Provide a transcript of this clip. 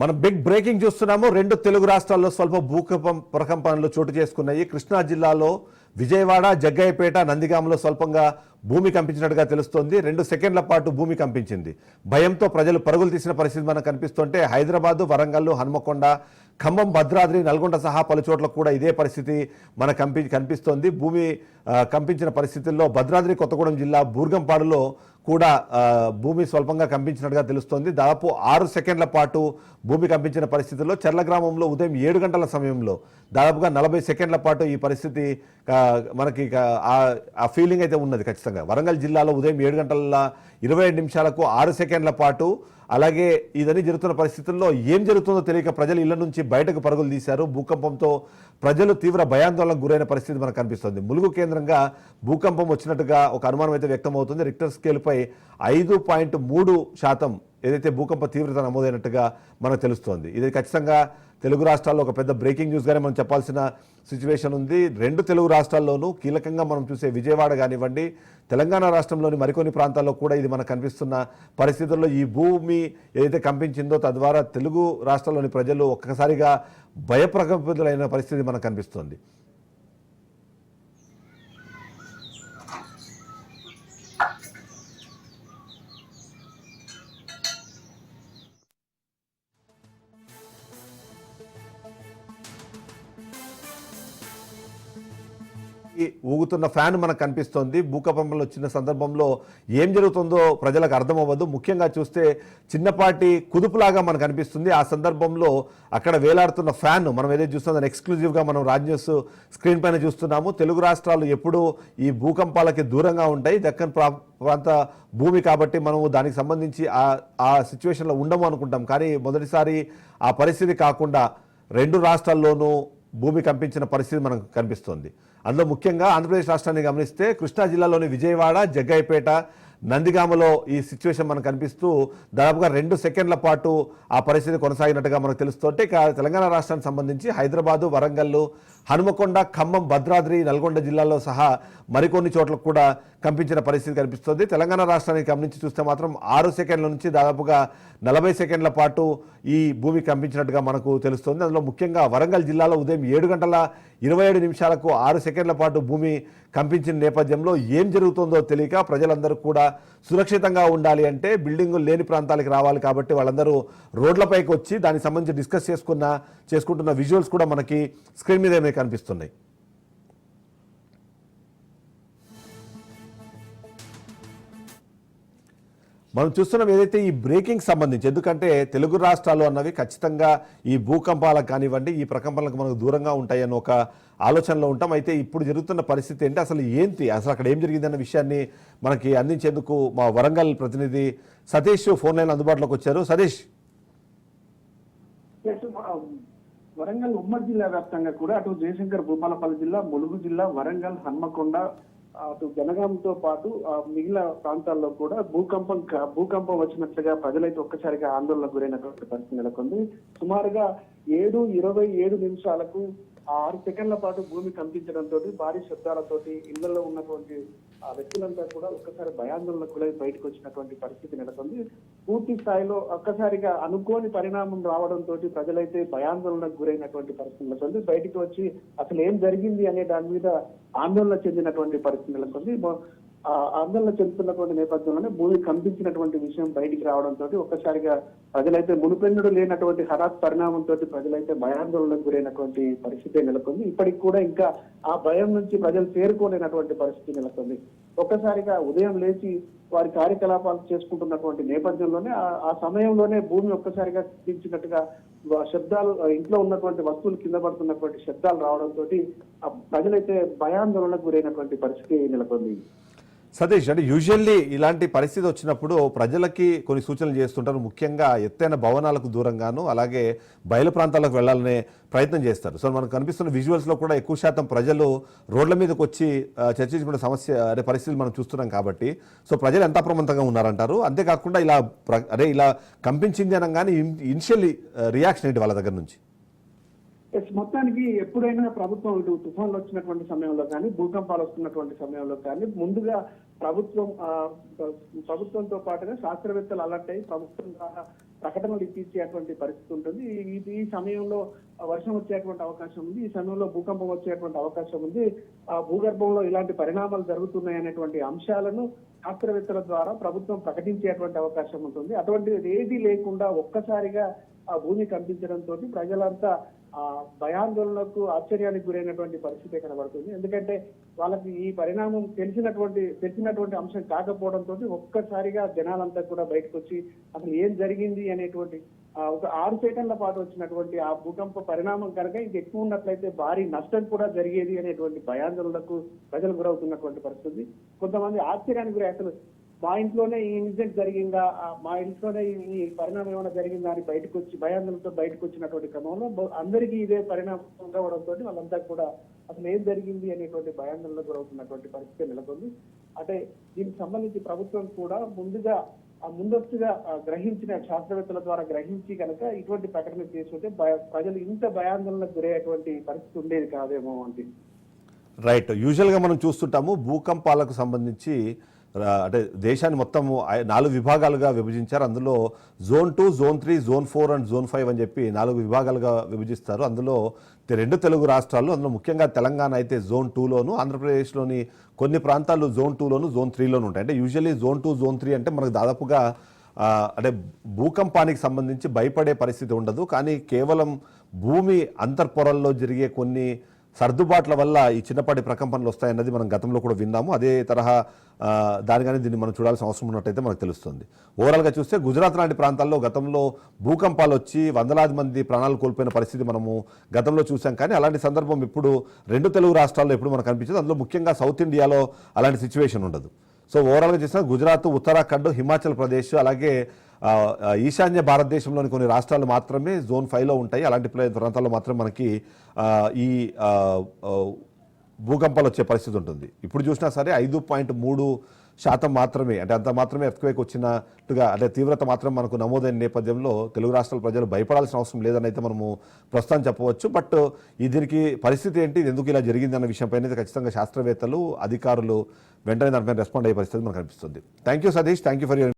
మనం big breaking చూస్తున్నాము. రెండు తెలుగు రాష్ట్రాల్లో స్వల్ప భూకంపం ప్రకంపనలు చోటు చేసుకున్నాయి. కృష్ణా జిల్లాలో విజయవాడ జగ్గయ్యపేట నందిగామలో స్వల్పంగా భూమి కంపించినట్టుగా తెలుస్తోంది. రెండు సెకండ్ల పాటు భూమి కంపించింది. భయంతో ప్రజలు పరుగులు తీసిన పరిస్థితి మనకు కనిపిస్తుంటే హైదరాబాదు వరంగల్ హనుమకొండ ఖమ్మం భద్రాద్రి నల్గొండ సహా పలు చోట్ల కూడా ఇదే పరిస్థితి మన కంపి కనిపిస్తోంది. భూమి కంపించిన పరిస్థితుల్లో భద్రాద్రి కొత్తగూడెం జిల్లా బూర్గంపాడులో కూడా భూమి స్వల్పంగా కంపించినట్టుగా తెలుస్తోంది. దాదాపు ఆరు సెకండ్ల పాటు భూమి కంపించిన పరిస్థితుల్లో చెర్ల గ్రామంలో ఉదయం ఏడు గంటల సమయంలో దాదాపుగా నలభై సెకండ్ల పాటు ఈ పరిస్థితి మనకి ఆ- ఫీలింగ్ అయితే ఉన్నది ఖచ్చితంగా. వరంగల్ జిల్లాలో ఉదయం ఏడు గంటల ఇరవై ఐదు నిమిషాలకు ఆరు సెకండ్ల పాటు అలాగే ఇదని జరుగుతున్న పరిస్థితుల్లో ఏం జరుగుతుందో తెలియక ప్రజలు ఇళ్ళ నుంచి బయటకు పరుగులు తీశారు. భూకంపంతో ప్రజలు తీవ్ర భయాందోళనకు గురైన పరిస్థితి మనకు కనిపిస్తుంది. ములుగు కేంద్రంగా భూకంపం వచ్చినట్టుగా ఒక అనుమానం అయితే వ్యక్తమవుతుంది. రిక్టర్ స్కేల్పై ఐదు పాయింట్ మూడు శాతం ఏదైతే భూకంప తీవ్రత నమోదైనట్టుగా మనకు తెలుస్తోంది. ఇది ఖచ్చితంగా తెలుగు రాష్ట్రాల్లో ఒక పెద్ద బ్రేకింగ్ న్యూస్గానే మనం చెప్పాల్సిన సిచ్యువేషన్ ఉంది. రెండు తెలుగు రాష్ట్రాల్లోనూ కీలకంగా మనం చూసే విజయవాడ కానివ్వండి తెలంగాణ రాష్ట్రంలోని మరికొన్ని ప్రాంతాల్లో కూడా ఇది మనకు కనిపిస్తున్న పరిస్థితుల్లో ఈ భూమి ఏదైతే కంపించిందో తద్వారా తెలుగు రాష్ట్రాల్లోని ప్రజలు ఒక్కసారిగా భయప్రకంపితులైన పరిస్థితి మనకు కనిపిస్తుంది. ఊగుతున్న ఫ్యాన్ మనకు కనిపిస్తోంది. భూకంపంలో వచ్చిన సందర్భంలో ఏం జరుగుతుందో ప్రజలకు అర్థమవ్వదు. ముఖ్యంగా చూస్తే చిన్నపాటి కుదుపులాగా మనకు అనిపిస్తుంది. ఆ సందర్భంలో అక్కడ వేలాడుతున్న ఫ్యాన్ మనం ఏదైతే చూస్తుందో ఎక్స్క్లూజివ్గా మనం రాజ్ స్క్రీన్ పైన చూస్తున్నాము. తెలుగు రాష్ట్రాలు ఎప్పుడూ ఈ భూకంపాలకి దూరంగా ఉంటాయి. దక్కన్ ప్రా ప్రాంత భూమి కాబట్టి మనము దానికి సంబంధించి ఆ ఆ సిచ్యువేషన్లో ఉండము అనుకుంటాం. కానీ మొదటిసారి ఆ పరిస్థితి కాకుండా రెండు రాష్ట్రాల్లోనూ భూమి కంపించిన పరిస్థితి మనకు కనిపిస్తోంది. అందులో ముఖ్యంగా ఆంధ్రప్రదేశ్ రాష్ట్రాన్ని గమనిస్తే కృష్ణా జిల్లాలోని విజయవాడ జగ్గయ్యపేట నందిగామలో ఈ సిచ్యువేషన్ మనకు కనిపిస్తూ దాదాపుగా రెండు సెకండ్ల పాటు ఆ పరిస్థితి కొనసాగినట్టుగా మనకు తెలుస్తుంటే ఇక తెలంగాణ రాష్ట్రానికి సంబంధించి హైదరాబాదు వరంగల్ హనుమకొండ ఖమ్మం భద్రాద్రి నల్గొండ జిల్లాలో సహా మరికొన్ని చోట్లకు కూడా కంపించిన పరిస్థితి కనిపిస్తుంది. తెలంగాణ రాష్ట్రానికి గమనించి చూస్తే మాత్రం ఆరు సెకండ్ల నుంచి దాదాపుగా నలభై సెకండ్ల పాటు ఈ భూమి కంపించినట్టుగా మనకు తెలుస్తుంది. అందులో ముఖ్యంగా వరంగల్ జిల్లాలో ఉదయం ఏడు గంటల ఇరవై ఏడు నిమిషాలకు ఆరు సెకండ్ల పాటు భూమి కంపించిన నేపథ్యంలో ఏం జరుగుతుందో తెలియక ప్రజలందరూ కూడా సురక్షితంగా ఉండాలి అంటే బిల్డింగులు లేని ప్రాంతాలకు రావాలి కాబట్టి వాళ్ళందరూ రోడ్లపైకి వచ్చి దానికి సంబంధించి డిస్కస్ చేసుకున్న చేసుకుంటున్న విజువల్స్ కూడా మనకి స్క్రీన్ మీద కనిపిస్తున్నాయి. మనం చూస్తున్నాం ఏదైతే ఈ బ్రేకింగ్ సంబంధించి ఎందుకంటే తెలుగు రాష్ట్రాలు అన్నవి ఖచ్చితంగా ఈ భూకంపాలకు కానివ్వండి ఈ ప్రకంపనలకు మనకు దూరంగా ఉంటాయన్న ఒక ఆలోచనలో ఉంటాం. అయితే ఇప్పుడు జరుగుతున్న పరిస్థితి ఏంటి? అసలు ఏంటి? అసలు అక్కడ ఏం జరిగిందన్న విషయాన్ని మనకి అందించేందుకు మా వరంగల్ ప్రతినిధి సతీష్ ఫోన్ లైన్ అందుబాటులోకి వచ్చారు. సతీష్. వరంగల్ ఉమ్మడి జిల్లా వ్యాప్తంగా కూడా అటు జయశంకర్ భూపాలపల్లి జిల్లా ములుగు జిల్లా వరంగల్ హన్మకొండ అటు జనగాంతో పాటు ఆ, మిగిలిన ప్రాంతాల్లో కూడా భూకంపం క- భూకంపం వచ్చినట్లుగా ప్రజలైతే ఒక్కసారిగా ఆందోళనకు గురైనటువంటి పరిస్థితి నెలకొంది. సుమారుగా ఏడు ఇరవై ఏడు నిమిషాలకు ఆరు సెకండ్ల పాటు భూమి కంపించడంతో భారీ శబ్దాలతోటి ఇళ్ళలో ఉన్నటువంటి ఆ వ్యక్తులంతా కూడా ఒక్కసారి భయాందోళనకు కూడా బయటకు వచ్చినటువంటి పరిస్థితి నెలకొంది. పూర్తి స్థాయిలో ఒక్కసారిగా అనుకోని పరిణామం రావడంతో ప్రజలైతే భయాందోళనకు గురైనటువంటి పరిస్థితులు నెలకొంది బయటికి వచ్చి అసలు ఏం జరిగింది అనే దాని మీద ఆందోళన చెందినటువంటి పరిస్థితి నెలకొంది ఆందోళన చెందుతున్నటువంటి నేపథ్యంలోనే భూమి కంపించినటువంటి విషయం బయటికి రావడంతో ఒక్కసారిగా ప్రజలైతే మునుపెన్నుడు లేనటువంటి హఠాత్ పరిణామంతో ప్రజలైతే భయాందోళనకు గురైనటువంటి పరిస్థితి నెలకొంది. ఇప్పటికి కూడా ఇంకా ఆ భయం నుంచి ప్రజలు చేరుకోలేనటువంటి పరిస్థితి నెలకొంది. ఒక్కసారిగా ఉదయం లేచి వారి కార్యకలాపాలు చేసుకుంటున్నటువంటి నేపథ్యంలోనే ఆ- సమయంలోనే భూమి ఒక్కసారిగా కంపించినట్టుగా శబ్దాలు ఇంట్లో ఉన్నటువంటి వస్తువులు కింద పడుతున్నటువంటి శబ్దాలు రావడంతో ప్రజలైతే భయాందోళనకు గురైనటువంటి పరిస్థితి నెలకొంది. సతీష్ అంటే యూజువల్లీ ఇలాంటి పరిస్థితి వచ్చినప్పుడు ప్రజలకి కొన్ని సూచనలు చేస్తుంటారు. ముఖ్యంగా ఎత్తైన భవనాలకు దూరంగాను అలాగే బయలు ప్రాంతాలకు వెళ్ళాలనే ప్రయత్నం చేస్తారు. సో మనకు కనిపిస్తున్న విజువల్స్లో కూడా ఎక్కువ శాతం ప్రజలు రోడ్ల మీదకి వచ్చి చర్చించుకునే సమస్య అనే పరిస్థితులు మనం చూస్తున్నాం కాబట్టి. సో ప్రజలు ఎంత అప్రమంతంగా ఉన్నారంటారు? అంతేకాకుండా ఇలా ప్ర- అరే ఇలా కంపించింది అనగానే ఇనిషియల్ రియాక్షన్ ఏంటి వాళ్ళ దగ్గర నుంచి? మొత్తానికి ఎప్పుడైనా ప్రభుత్వం ఇటు తుఫాన్లు వచ్చినటువంటి సమయంలో కానీ భూకంపాలు వస్తున్నటువంటి సమయంలో కానీ ముందుగా ప్రభుత్వం ప్రభుత్వంతో పాటుగా శాస్త్రవేత్తలు అలర్ట్ అయ్యి ప్రభుత్వం ద్వారా ప్రకటనలు ఇప్పించేటువంటి పరిస్థితి ఉంటుంది. ఈ సమయంలో వర్షం వచ్చేటువంటి అవకాశం ఉంది. ఈ సమయంలో భూకంపం వచ్చేటువంటి అవకాశం ఉంది. ఆ భూగర్భంలో ఇలాంటి పరిణామాలు జరుగుతున్నాయి అనేటువంటి అంశాలను శాస్త్రవేత్తల ద్వారా ప్రభుత్వం ప్రకటించేటువంటి అవకాశం ఉంటుంది. అటువంటిది ఏది లేకుండా ఒక్కసారిగా ఆ భూమి కంపించడంతో ప్రజలంతా ఆ భయాందోళనకు ఆశ్చర్యానికి గురైనటువంటి పరిస్థితి కనబడుతుంది. ఎందుకంటే వాళ్ళకి ఈ పరిణామం తెలిసినటువంటి తెలిసినటువంటి అంశం కాకపోవడంతో ఒక్కసారిగా జనాలంతా కూడా బయటకు వచ్చి అసలు ఏం జరిగింది అనేటువంటి ఒక ఆరు సెకండ్ల పాటు వచ్చినటువంటి ఆ భూకంప పరిణామం కనుక ఇంక ఎక్కువ ఉన్నట్లయితే భారీ నష్టం కూడా జరిగేది అనేటువంటి భయాందోళనకు ప్రజలు గురవుతున్నటువంటి పరిస్థితి. కొంతమంది ఆశ్చర్యానికి గురై అసలు మా ఇంట్లోనే ఈ ఇన్సిడెంట్ జరిగిందా? మా ఇంట్లోనే ఈ- పరిణామం ఏమైనా జరిగిందా అని బయటకు వచ్చి భయాందోళనతో బయటకు వచ్చినటువంటి క్రమంలో అందరికీ ఇదే పరిణామం ఉండవడంతో వాళ్ళంతా కూడా అసలు ఏం జరిగింది అనేటువంటి భయాందోళనకు గురవుతున్నటువంటి పరిస్థితి నెలకొంది. అంటే దీనికి సంబంధించి ప్రభుత్వం కూడా ముందుగా ఆ ముందస్తుగా గ్రహించిన శాస్త్రవేత్తల ద్వారా గ్రహించి కనుక ఇటువంటి ప్రకటన చేసుకుంటే భయ- ప్రజలు ఇంత భయాందోళనకు గురయ్యేటువంటి పరిస్థితి ఉండేది కాదేమో అంటే. రైట్ యూజువల్గా మనం చూస్తుంటాము భూకంపాలకు సంబంధించి అంటే దేశాన్ని మొత్తం నాలుగు విభాగాలుగా విభజించారు. అందులో zone two zone three zone four and zone five అని చెప్పి నాలుగు విభాగాలుగా విభజిస్తారు. అందులో రెండు తెలుగు రాష్ట్రాలు అందులో ముఖ్యంగా తెలంగాణ అయితే జోన్ టూలోను ఆంధ్రప్రదేశ్లోని కొన్ని ప్రాంతాలు జోన్ టూలోను జోన్ త్రీలోను ఉంటాయి. అంటే usually zone two zone three అంటే మనకు దాదాపుగా అంటే భూకంపానికి సంబంధించి భయపడే పరిస్థితి ఉండదు. కానీ కేవలం భూమి అంతర్పొరల్లో జరిగే కొన్ని సర్దుబాట్ల వల్ల ఈ చిన్నపాటి ప్రకంపనలు వస్తాయన్నది మనం గతంలో కూడా విన్నాము. అదే తరహా దానిగానే దీన్ని మనం చూడాల్సిన అవసరం ఉన్నట్టయితే మనకు తెలుస్తుంది. ఓవరాల్గా చూస్తే గుజరాత్ లాంటి ప్రాంతాల్లో గతంలో భూకంపాలు వచ్చి వందలాది మంది ప్రాణాలు కోల్పోయిన పరిస్థితి మనము గతంలో చూసాం కానీ అలాంటి సందర్భం ఇప్పుడు రెండు తెలుగు రాష్ట్రాల్లో ఎప్పుడు మనకు కనిపించదు అందులో ముఖ్యంగా సౌత్ ఇండియాలో అలాంటి సిచ్యువేషన్ ఉండదు. సో ఓవరాల్గా చూసినా గుజరాత్ ఉత్తరాఖండ్ హిమాచల్ ప్రదేశ్ అలాగే ఈశాన్య భారతదేశంలోని కొన్ని రాష్ట్రాలు మాత్రమే జోన్ ఫైవ్లో ఉంటాయి. అలాంటి ప్రాంతాల్లో మాత్రం మనకి ఈ భూకంపాలు వచ్చే పరిస్థితి ఉంటుంది. ఇప్పుడు చూసినా సరే ఐదు పాయింట్ మూడు శాతం మాత్రమే అంటే అంత మాత్రమే ఎర్త్క్వేక్ వచ్చినట్టుగా అంటే తీవ్రత మాత్రం మనకు నమోదైన నేపథ్యంలో తెలుగు రాష్ట్రాల ప్రజలు భయపడాల్సిన అవసరం లేదని అయితే మనము ప్రస్తుతం చెప్పవచ్చు. బట్ ఈ దీనికి పరిస్థితి ఏంటి ఇది ఎందుకు ఇలా జరిగింది అన్న విషయంపైన అయితే ఖచ్చితంగా శాస్త్రవేత్తలు అధికారులు వెంటనే దానిపైన రెస్పాండ్ అయ్యే పరిస్థితి మనకు కనిపిస్తుంది. Thank you Satish thank you for your